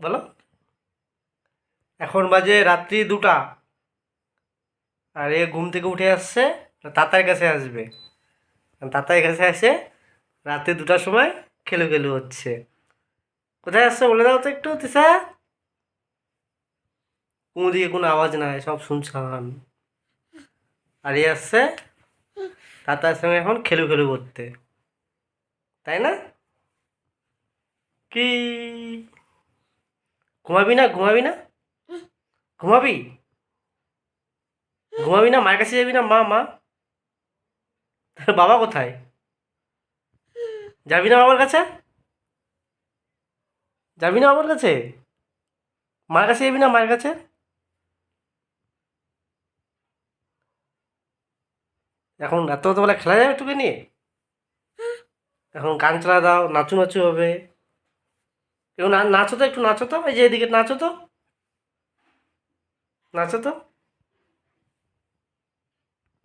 বলো। এখন বাজে রাত্রি দুটা। আর এ ঘুম থেকে উঠে আসছে, তাতার কাছে আসবে। তাতার কাছে আসে রাত্রি দুটার সময় খেলু খেলু হচ্ছে। কোথায় আসছে বলে দাও তো একটু তিসা কোনো দিকে কোনো আওয়াজ নাই, সব শুনছান আর এ আসছে তাতার সঙ্গে এখন খেলু খেলু করতে। তাই না? কি? ঘুমাবি না ঘুমাবি না? ঘুমাবি? ঘুমাবি না? মায়ের কাছে যাবি না? মা মা? তোর বাবা কোথায়? যাবি না বাবার কাছে? যাবি না বাবার কাছে? মার কাছে যাবি না মায়ের কাছে? এখন এত বেলা খেলা যাবে তোকে নিয়ে? এখন গান চালা দাও নাচু নাচু হবে। কেউ না নাচো তো একটু নাচো তো এই যে এদিকে নাচো তো। নাচো তো?